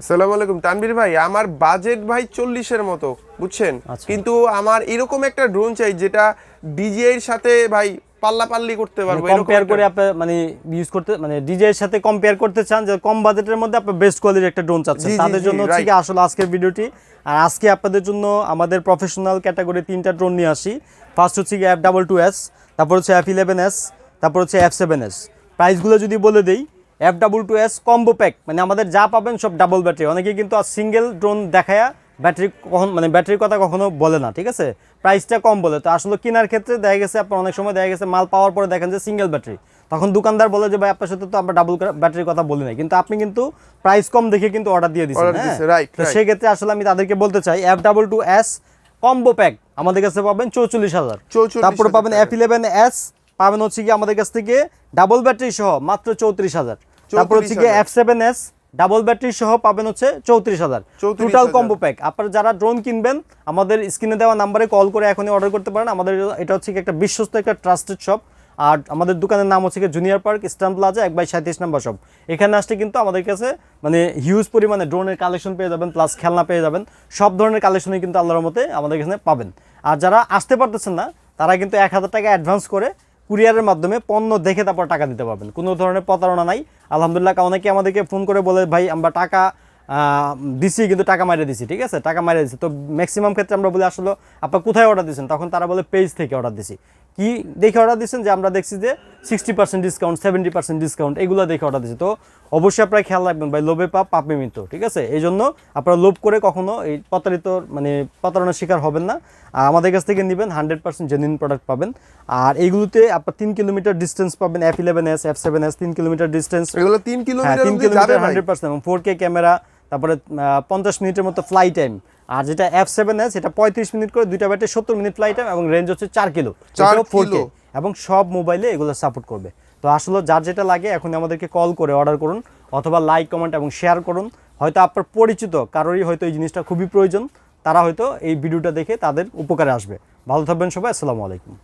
আসসালামু আলাইকুম। তানবীর ভাই আমার বাজেট ভাই চল্লিশের মতো বুঝছেন? আচ্ছা। কিন্তু আমার এরকম একটা ড্রোন চাই যেটা ডিজিআই এর সাথে ভাই পাল্লা পাল্লি করতে পারব কম্পেয়ার করে আপনি মানে ইউজ করতে মানে ডিজে এর সাথে কম্পেয়ার করতে চান যে কম বাজেটের মধ্যে আপনি বেস্ট কোয়ালিটির একটা ড্রোন চাচ্ছেন। তাদের জন্য হচ্ছে কি আসলে আজকের ভিডিওটি। আর আজকে আপনাদের জন্য আমাদের প্রফেশনাল ক্যাটাগরি তিনটা ড্রোন নিয়ে আসি। ফার্স্ট হচ্ছে কি এফ ডাবল টু এস তারপর হচ্ছে এফ ইলেভেন এস তারপর হচ্ছে এফ সেভেন এস প্রাইসগুলো যদি বলে দেই F double two S combo pack মানে আমাদের যা পাবেন সব ডাবল ব্যাটারি অনেকে কিন্তু সিঙ্গেল ড্রোন দেখায়া ব্যাটারি কখন মানে ব্যাটারির কথা কখনো বলে না ঠিক আছে? প্রাইসটা কম বলে। তো আসলে কেনার ক্ষেত্রে দেখা গেছে আপনার অনেক সময় দেখা গেছে মাল পাওয়ার পরে দেখেন যে সিঙ্গেল ব্যাটারি তখন দোকানদার বলে যে ভাই আপনার সাথে তো আমরা ডাবল ব্যাটারির কথা বলি না কিন্তু আপনি কিন্তু প্রাইস কম দেখে কিন্তু অর্ডার দিয়ে দিচ্ছেন right, তো. সেক্ষেত্রে আসলে আমি তাদেরকে বলতে চাই F double two S combo pack আমাদের কাছে পাবেন চৌচল্লিশ হাজার। তারপরে পাবেন এফ ইলেভেন এস পাবেন হচ্ছে কি আমাদের কাছ থেকে ডাবল ব্যাটারি সহ মাত্র চৌত্রিশ হাজার। তারপর হচ্ছে কি F seven S double battery সহ পাবেন হচ্ছে চৌত্রিশ হাজার। টোটাল কম্বো প্যাক আপনারা যারা ড্রোন কিনবেন আমাদের স্ক্রিনে দেওয়া নাম্বারে কল করে এখনই অর্ডার করতে পারেন। আমাদের এটা হচ্ছে একটা বিশ্বস্ত একটা ট্রাস্টেড শপ আর আমাদের দোকানের নাম হচ্ছে জুনিয়র পার্ক ইস্টার্ন প্লাজা এক বাই সাঁত্রিশ নাম্বার শপ এখানে আসলে কিন্তু আমাদের কাছে মানে হিউজ পরিমাণে ড্রোনের কালেকশন পেয়ে যাবেন প্লাস খেলনা পেয়ে যাবেন। সব ধরনের কালেকশনই কিন্তু আল্লাহর মতে আমাদের কাছে পাবেন। আর যারা আসতে পারতেছেন না তারা কিন্তু এক হাজার টাকা অ্যাডভান্স করে কুরিয়ারের মাধ্যমে পণ্য দেখে তারপর টাকা দিতে পারবেন। কোনো ধরনের প্রতারণা নাই। আলহামদুলিল্লাহ, অনেকে আমাদেরকে ফোন করে বলে, ভাই, আমরা টাকা দিছি, কিন্তু টাকা মারিয়ে দিছি, ঠিক আছে? টাকা মারিয়ে দিছি। তো ম্যাক্সিমাম ক্ষেত্রে আমরা বলি, আসলে আপনার কোথায় অর্ডার দিয়েছেন তখন তারা বলে পেজ থেকে অর্ডার দিছি। কি দেখে অর্ডার দিচ্ছেন যে আমরা দেখছি যে sixty percent discount seventy percent discount এগুলো দেখে অর্ডার দিচ্ছি তো অবশ্যই আপনারা খেয়াল রাখবেন ভাই লোভে পাপ পাপে মৃত্যু ঠিক আছে? এই জন্য আপনারা লোভ করে কখনো এই প্রতারিত মানে প্রতারণার শিকার হবেন না। আর আমাদের কাছ থেকে নেবেন হান্ড্রেড পার্সেন্ট জেনুইন প্রোডাক্ট পাবেন। আর এইগুলোতে আপনার তিন কিলোমিটার ডিস্টেন্স পাবেন F eleven S F seven S তিন কিলোমিটার ডিস্টেন্স এগুলো তিন হ্যাঁ কিলোমিটার তিন কিলোমিটার হান্ড্রেড পার্সেন্ট এবং ফোর কে ক্যামেরা তারপরে পঞ্চাশ মিনিটের মতো ফ্লাই টাইম আর যেটা এফ সেভেন এস এটা পঁয়ত্রিশ মিনিট করে দুইটা ব্যাটারি সত্তর মিনিট ফ্লাই টাইম এবং রেঞ্জ হচ্ছে চার কিলো। চার ফোর কিলো। এবং সব মোবাইলে এগুলো সাপোর্ট করবে। তো আসলে যার যেটা লাগে এখন আমাদেরকে কল করে অর্ডার করুন অথবা লাইক কমেন্ট এবং শেয়ার করুন। হয়তো আপনার পরিচিত কারোরই হয়তো এই জিনিসটা খুবই প্রয়োজন। তারা হয়তো এই ভিডিওটা দেখে তাদের উপকারে আসবে। ভালো থাকবেন সবাই আসসালামু আলাইকুম।